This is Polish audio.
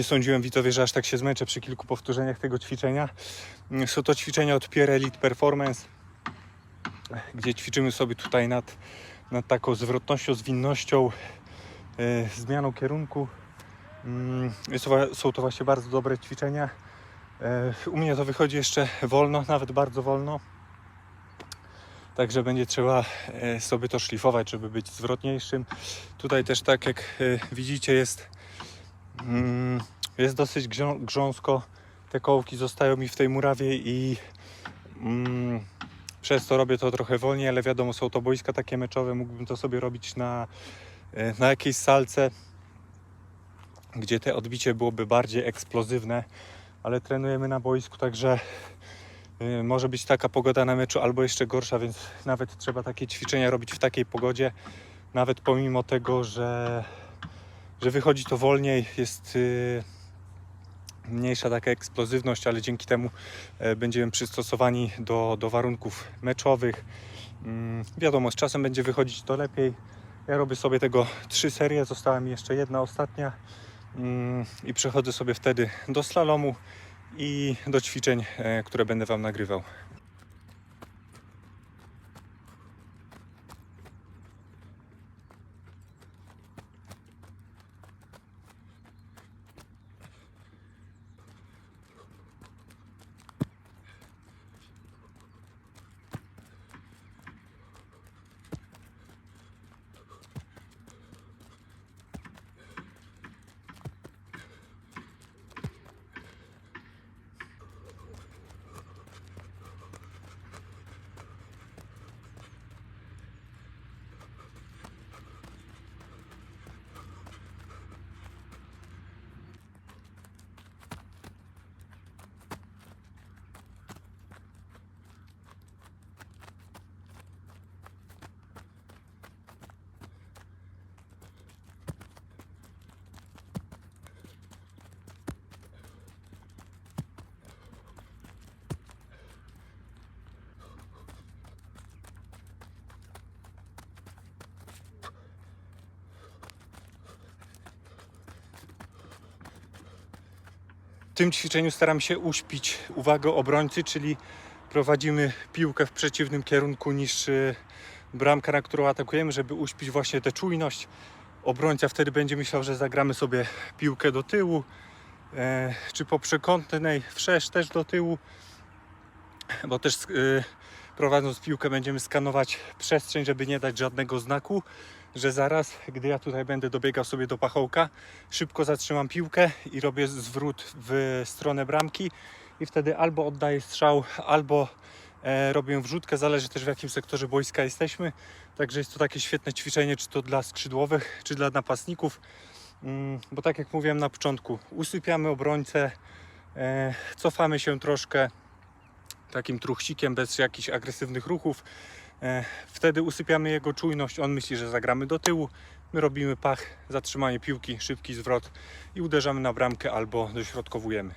Nie sądziłem widzowie, że aż tak się zmęczę przy kilku powtórzeniach tego ćwiczenia. Mm, Są to ćwiczenia od Pierre Elite Performance, gdzie ćwiczymy sobie tutaj nad, nad taką zwrotnością, zwinnością, e, zmianą kierunku. Wa- są to właśnie bardzo dobre ćwiczenia. E, U mnie to wychodzi jeszcze wolno, nawet bardzo wolno. Także będzie trzeba e, sobie to szlifować, żeby być zwrotniejszym. Tutaj też tak jak widzicie jest, jest dosyć grzą- grząsko. Te kołki zostają mi w tej murawie i mm, przez to robię to trochę wolniej, ale wiadomo są to boiska takie meczowe, mógłbym to sobie robić na, e, na jakiejś salce, gdzie te odbicie byłoby bardziej eksplozywne, ale trenujemy na boisku, także y, może być taka pogoda na meczu albo jeszcze gorsza, więc nawet trzeba takie ćwiczenia robić w takiej pogodzie, nawet pomimo tego, że, że wychodzi to wolniej, jest y, mniejsza taka eksplozywność, ale dzięki temu e, będziemy przystosowani do, do warunków meczowych. Mm, Wiadomo, z czasem będzie wychodzić to lepiej. Ja robię sobie tego trzy serie, została mi jeszcze jedna ostatnia Mm, i przechodzę sobie wtedy do slalomu i do ćwiczeń, e, które będę Wam nagrywał. Tym ćwiczeniu staram się uśpić uwagę obrońcy, czyli prowadzimy piłkę w przeciwnym kierunku niż y, bramka, na którą atakujemy, żeby uśpić właśnie tę czujność. Obrońca wtedy będzie myślał, że zagramy sobie piłkę do tyłu, e, czy po przekątnej, wszerz też do tyłu, bo też y, prowadząc piłkę będziemy skanować przestrzeń, żeby nie dać żadnego znaku, że zaraz, gdy ja tutaj będę dobiegał sobie do pachołka, szybko zatrzymam piłkę i robię zwrót w stronę bramki i wtedy albo oddaję strzał, albo e, robię wrzutkę, zależy też w jakim sektorze boiska jesteśmy. Także jest to takie świetne ćwiczenie, czy to dla skrzydłowych, czy dla napastników, Mm, bo tak jak mówiłem na początku, usypiamy obrońcę, e, cofamy się troszkę takim truchcikiem bez jakichś agresywnych ruchów. E, Wtedy usypiamy jego czujność, on myśli, że zagramy do tyłu. My robimy pach, zatrzymanie piłki, szybki zwrot i uderzamy na bramkę albo dośrodkowujemy.